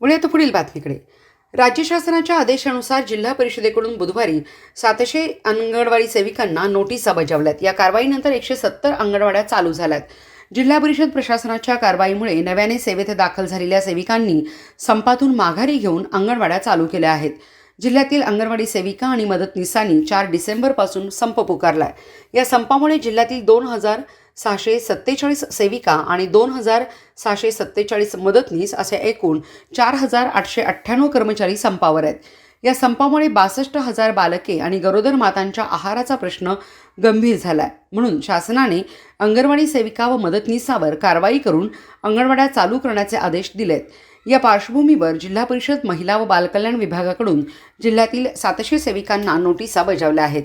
वळूया आता पुढील बातमीकडे. राज्य शासनाच्या आदेशानुसार जिल्हा परिषदेकडून बुधवारी सातशे अंगणवाडी सेविकांना नोटिसा बजावल्यात. या कारवाईनंतर एकशे सत्तर अंगणवाड्या चालू झाल्यात. जिल्हा परिषद प्रशासनाच्या कारवाईमुळे नव्याने सेवेत दाखल झालेल्या सेविकांनी संपातून माघारी घेऊन अंगणवाड्या चालू केल्या आहेत. जिल्ह्यातील अंगणवाडी सेविका आणि मदतनीसांनी चार डिसेंबरपासून संप पुकारलाय. या संपामुळे जिल्ह्यातील दोन हजार सहाशे सत्तेचाळीस सेविका आणि दोन हजार सहाशे सत्तेचाळीस मदतनीस असे एकूण चार हजार आठशे अठ्ठ्याण्णव कर्मचारी संपावर आहेत. या संपामुळे बासष्ट हजार बालके आणि गरोदर मातांच्या आहाराचा प्रश्न गंभीर झालाय. म्हणून शासनाने अंगणवाडी सेविका व मदतनीसावर कारवाई करून अंगणवाड्या चालू करण्याचे आदेश दिलेत. या पार्श्वभूमीवर जिल्हा परिषद महिला व बालकल्याण विभागाकडून जिल्ह्यातील सातशे सेविकांना नोटिसा बजावल्या आहेत.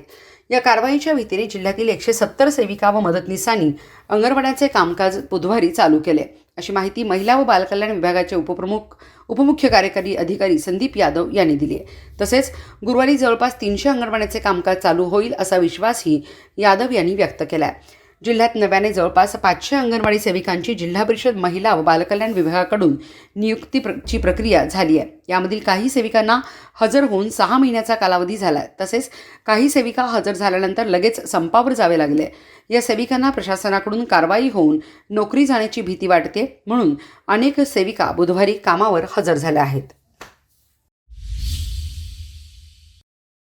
या कारवाईच्या भीतीने जिल्ह्यातील एकशे सत्तर सेविका व मदतनीसांनी अंगणवाड्याचे कामकाज बुधवारी चालू केले. अशी माहिती महिला व बालकल्याण विभागाचे उपप्रमुख उपमुख्य कार्यकारी अधिकारी संदीप यादव यांनी दिली आहे. तसेच गुरुवारी जवळपास तीनशे अंगणवाड्याचे कामकाज चालू होईल असा विश्वासही यादव यांनी व्यक्त केला आहे जिल्ह्यात नव्याने जवळपास पाचशे अंगणवाडी सेविकांची जिल्हा परिषद महिला व बालकल्याण विभागाकडून नियुक्ती प्र ची प्रक्रिया झाली आहे. यामधील काही सेविकांना हजर होऊन सहा महिन्याचा कालावधी झाला आहे तसेच काही सेविका हजर झाल्यानंतर लगेच संपावर जावे लागले. या सेविकांना प्रशासनाकडून कारवाई होऊन नोकरी जाण्याची भीती वाटते म्हणून अनेक सेविका बुधवारी कामावर हजर झाल्या आहेत.